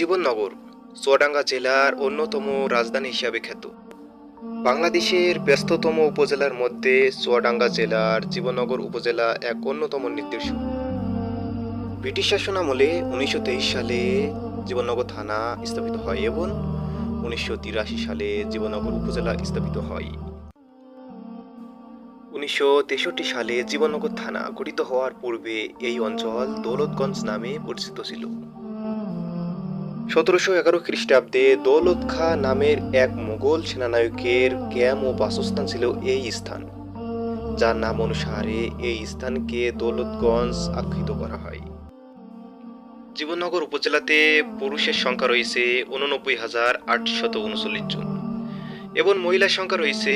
জীবননগর চুয়াডাঙ্গা জেলার অন্যতম রাজধানী হিসাবে খ্যাত। বাংলাদেশের ব্যস্ততম উপজেলার মধ্যে চুয়াডাঙ্গা জেলার জীবননগর উপজেলা এক অন্যতম নির্দেশক ব্রিটিশ শাসনামলে উনিশশো তেইশ সালে জীবননগর থানা স্থাপিত হয় এবং উনিশশো তিরাশি সালে জীবননগর উপজেলা স্থাপিত হয়। উনিশশো তেষট্টি সালে জীবননগর থানা গঠিত হওয়ার পূর্বে এই অঞ্চল দৌলতগঞ্জ নামে পরিচিত ছিল। সতেরোশো এগারো খ্রিস্টাব্দে দৌলত খা নামের এক মোগল সেনানায়কের ক্যাম্প ও বাসস্থান ছিল এই স্থান, যার নাম অনুসারে এই স্থানকে দৌলতগঞ্জ আখ্যিত করা হয়। জীবননগর উপজেলাতে পুরুষের সংখ্যা রয়েছে উননব্বই হাজার আটশত উনচল্লিশ জন এবং মহিলার সংখ্যা রয়েছে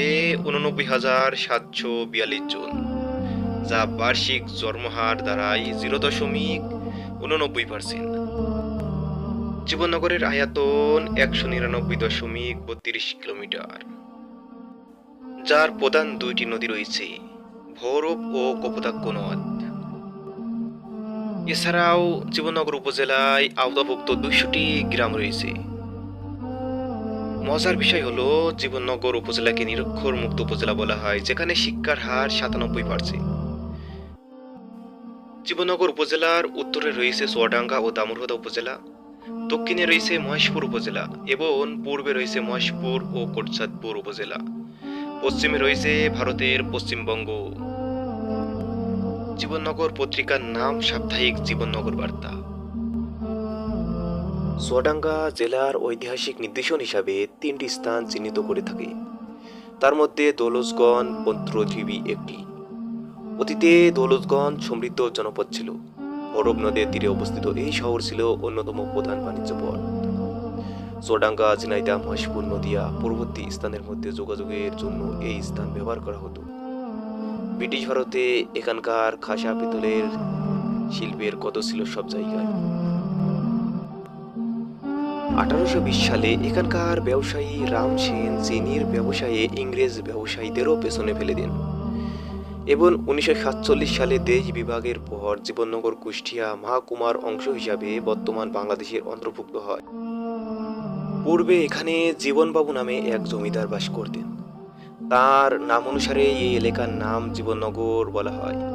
উননব্বই হাজার সাতশো বিয়াল্লিশ জন, যা বার্ষিক জন্মহার দ্বারাই জিরো দশমিক উননব্বই পার্সেন্ট। জীবননগরের আয়তন একশো নিরানব্বই দশমিক বত্রিশ কিলোমিটার, যার প্রধান দুইটি নদী রয়েছে, ভৈরব ও কপোতাক্ষ নদ। এছাড়াও জীবননগর উপজেলায় আওতাভুক্ত দুইশোটি গ্রাম রয়েছে। মজার বিষয় হলো, জীবননগর উপজেলাকে নিরক্ষর মুক্ত উপজেলা বলা হয়, যেখানে শিক্ষার হার সাতানব্বই পার্সেন্ট জীবননগর উপজেলার উত্তরে রয়েছে সোয়াডাঙ্গা ও দামুরহদা উপজেলা। দক্ষিণে রয়েছে মহেশপুর উপজেলা এবং পূর্বে রয়েছে মহেশপুর ও কোটচাঁদপুর উপজেলা। পশ্চিমে রয়েছে ভারতের পশ্চিমবঙ্গ। জীবননগর পত্রিকার নাম সাপ্তাহিক জীবননগর বার্তা। সোয়াডাঙ্গা জেলার ঐতিহাসিক নির্দেশন হিসাবে তিনটি স্থান চিহ্নিত করে থাকে। তার মধ্যে দৌলতগঞ্জ পন্ত্রজীবী একটি। অতীতে দৌলতগঞ্জ সমৃদ্ধ জনপদ ছিল। ভৈরব নদের তীরে অবস্থিত এই শহর ছিল অন্যতম প্রধান বাণিজ্য পথ। চুয়াডাঙ্গা ঝিনাইদহ মহেশপুর নদিয়া পূর্ববর্তী স্থানের মধ্যে যোগাযোগের জন্য এই স্থান ব্যবহার করা হতো। ব্রিটিশ ভারতে এখানকার খাসা পিতলের শিল্পের কত ছিল সব জায়গায়। আঠারোশো বিশ সালে এখানকার ব্যবসায়ী রাম সেন, চিনির ব্যবসায়ে ইংরেজ ব্যবসায়ীদেরও পেছনে ফেলে দেন। এবং উনিশশো সাতচল্লিশ সালে দেশ বিভাগের পর জীবননগর কুষ্টিয়া মহাকুমার অংশ হিসাবে বর্তমান বাংলাদেশের অন্তর্ভুক্ত হয়। পূর্বে এখানে জীবনবাবু নামে এক জমিদার বাস করতেন। তার নাম অনুসারে এই এলাকার নাম জীবননগর বলা হয়।